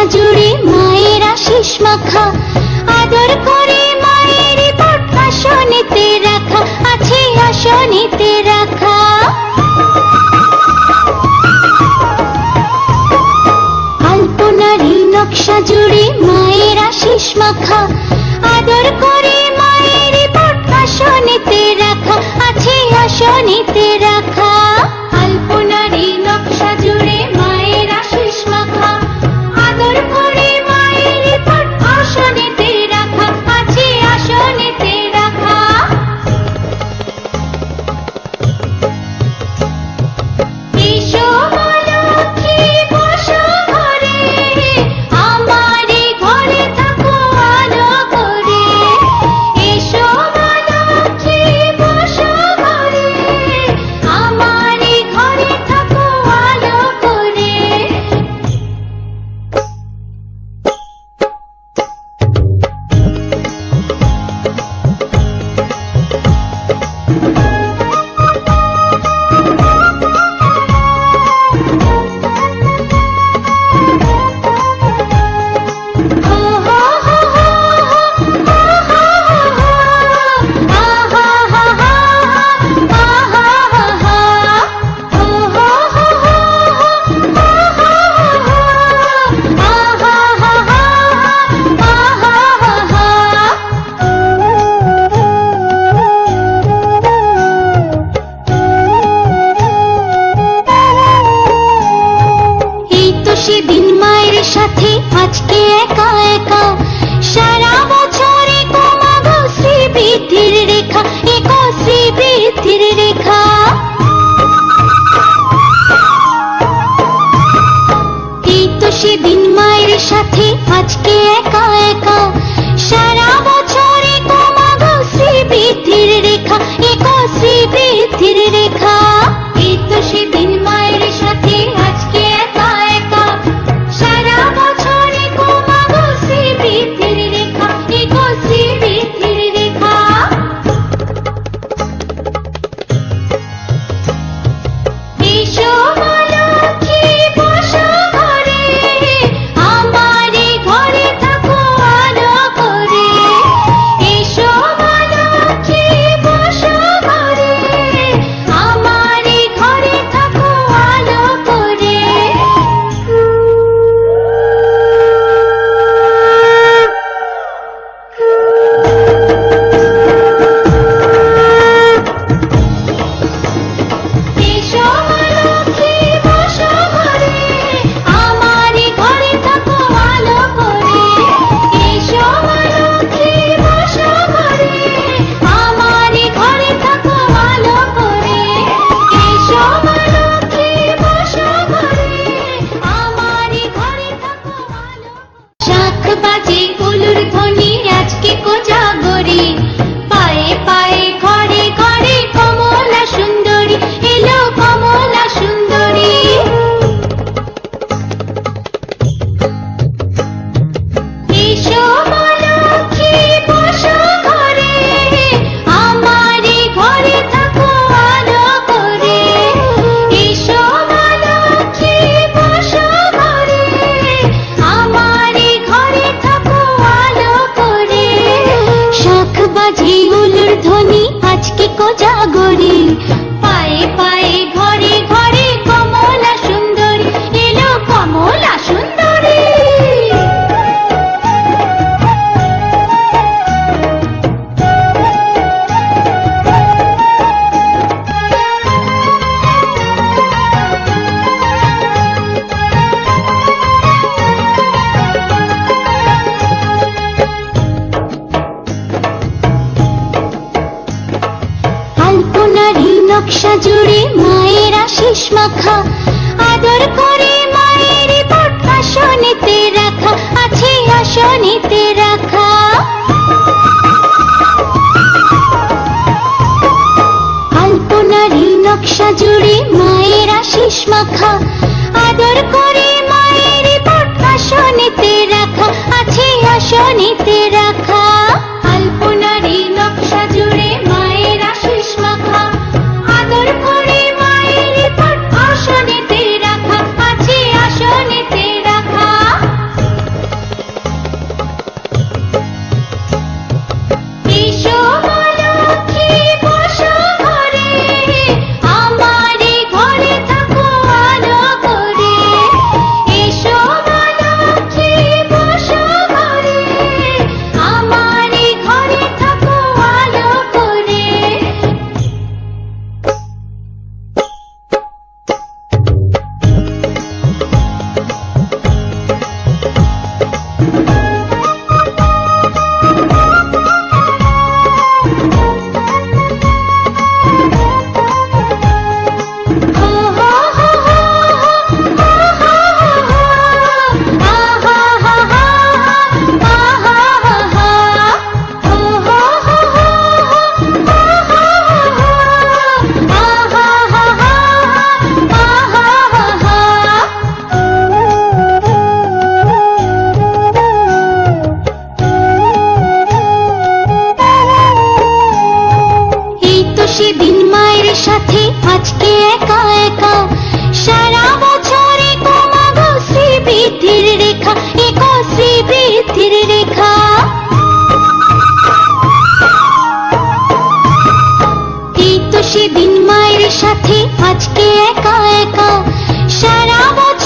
বাংলা জুড়ে মায়ের আশিস মাখা। আদর করে মায়ের পট রাখা, আছে আসনেতে রাখা। আলপনারি নকশা জুড়ে মায়ের আশিস মাখা। আদর করে মায়ের পট রাখা, আছে আসনেতে রাখা। আজকে একা একা সারা দুনিয়া জুড়ে মায়ের আশিস মাখা। আদর করে মায়ের পট রাখা, আছে আসনিতে রাখা। আলপনারি নকশা জুড়ে মাখা। আদর করে রাখা, আছে আসনিতে রাখা। সেদিন আজকে একা একা। সারা বছরে কমাগো শ্রী রেখা, এক শ্রী রেখা। এই তো সেদিন মায়ের সাথে, আজকে একা একা। সারা বছরে